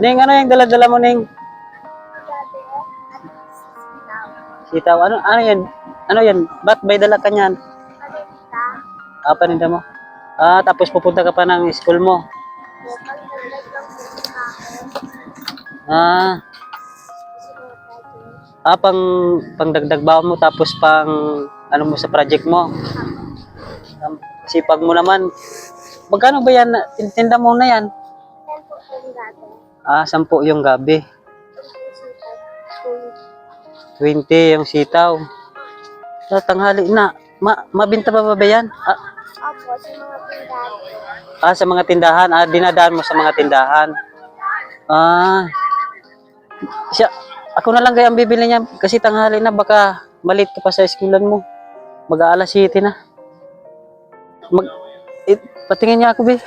Ning, ano yung dala-dala mo, Ning? Sitaw. Ano, ano yan? Ano yan? Ba't may dala ka niyan? Ah, mo? Ah, tapos pupunta ka pa ng school mo. Ah, ah pang pangdagdag baon mo tapos pang ano mo sa project mo. Sipag mo naman. Magkano ba yan? Tinda mo na yan? Ah, 10 yung gabi. 20 yung sitaw. Sa tanghali na. Ma mabinta pa ba ba yan? Ah, Opo, sa mga tindahan. ah, sa mga tindahan. Ah, dinadaan mo sa mga tindahan. Ah. Siya, ako na lang kaya ang bibili niya kasi tanghali na baka malit ka pa sa eskulan mo. Mag-aalas 7 na. Mag it, patingin niya ako, be.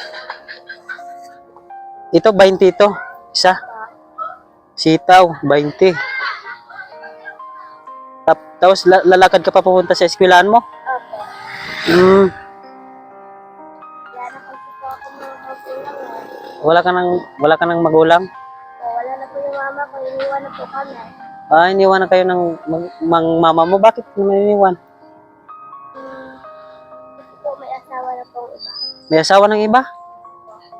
Ito 20 ito. Isa. Sitaw 20. Tap, tapos la- lalakad ka pa pupunta sa eskwelahan mo? Opo. Hmm, Wala ka nang wala ka nang magulang. O, wala na po yung mama ko. Iniwan na po kami. Ah, iniwan na kayo ng mag- mang mama mo. Bakit naman iniwan? Hmm. Kasi po may asawa na po iba. May asawa ng iba?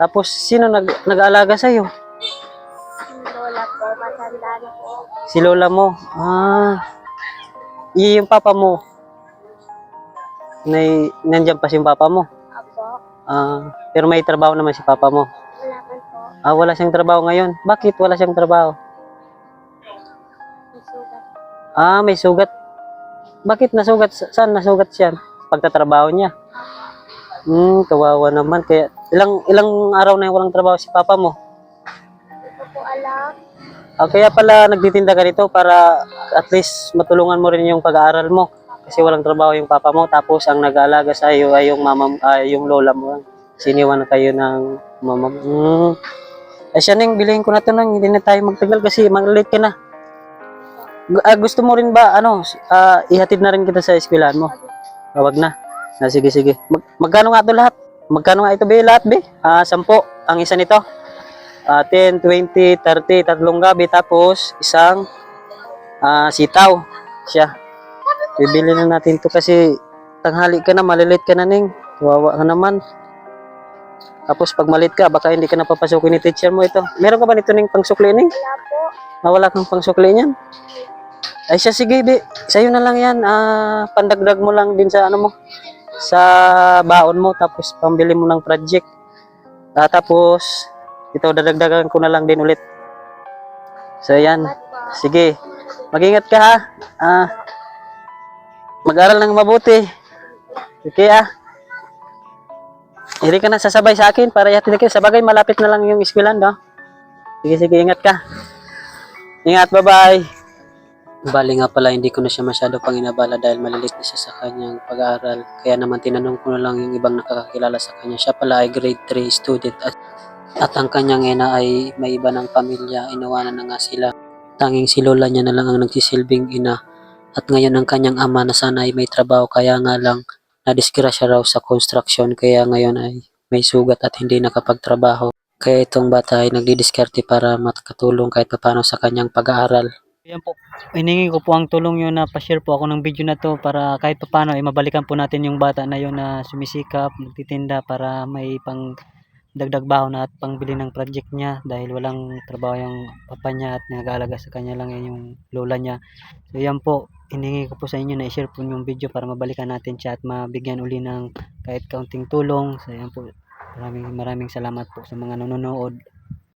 Tapos, sino nag nag-aalaga sa'yo? Lola po, matanda na po. Si lola mo. Ah. Y- yung papa mo. Nay, nandyan pa si papa mo. Opo. Ah, pero may trabaho naman si papa mo. Wala man po. Ah, wala siyang trabaho ngayon. Bakit wala siyang trabaho? May sugat. Ah, may sugat. Bakit nasugat? Sa- Saan nasugat siya? Pagtatrabaho niya. Hmm, kawawa naman. Kaya, ilang ilang araw na yung walang trabaho si papa mo? Ah, kaya pala nagtitinda ka dito para at least matulungan mo rin yung pag-aaral mo. Kasi walang trabaho yung papa mo. Tapos ang nag-aalaga sa iyo ay yung mama ay yung lola mo. Siniwan kayo ng mama. Hmm. Ay siya nang bilhin ko na to nang hindi na tayo magtagal kasi mag-late ka na. Ah, gusto mo rin ba ano ah, ihatid na rin kita sa eskwelahan mo? Wag na. Ah, sige sige. Mag magkano nga to lahat? Magkano nga ito be lahat be? Ah, 10 ang isa nito. Ah, 10, 20, 30, tatlong gabi tapos isang ah, sitaw. Siya. Bibili na natin to kasi tanghali ka na, malilit ka na ning. Wawa ka naman. Tapos pag malit ka, baka hindi ka napapasukin ni teacher mo ito. Meron ka ba nito ning pangsukli ning? Wala po. Nawala kang pangsukli niyan? Ay siya, sige, bi. Sa'yo na lang yan. Ah, pandagdag mo lang din sa ano mo. Sa baon mo. Tapos pambili mo ng project. Ah, tapos, ito, dadagdagan ko na lang din ulit. So, yan. Sige. Mag-ingat ka ha. Ah, mag-aral ng mabuti. Okay ah. Hindi ka na sasabay sa akin para yatin ka. Sa bagay, malapit na lang yung eskwelahan, no? Sige, sige, ingat ka. Ingat, bye-bye. Bali nga pala, hindi ko na siya masyado pang inabala dahil malilit na siya sa kanyang pag-aaral. Kaya naman tinanong ko na lang yung ibang nakakakilala sa kanya. Siya pala ay grade 3 student at, at ang kanyang ina ay may iba ng pamilya. Inawanan na nga sila. Tanging si lola niya na lang ang nagsisilbing ina. At ngayon ang kanyang ama na sana ay may trabaho kaya nga lang nadisgrasya raw sa construction kaya ngayon ay may sugat at hindi nakapagtrabaho. Kaya itong bata ay nagdidiskarte para makatulong kahit paano sa kanyang pag-aaral. Yan po, hiningi ko po ang tulong yun na pa-share po ako ng video na to para kahit paano ay mabalikan po natin yung bata na yun na sumisikap, nagtitinda para may pang dagdag baon at pangbili ng project niya dahil walang trabaho yung papa niya at nag-aalaga sa kanya lang yan yung lola niya. So yan po, hiningi ko po sa inyo na i-share po yung video para mabalikan natin siya at mabigyan uli ng kahit kaunting tulong. So yan po, maraming maraming salamat po sa mga nanonood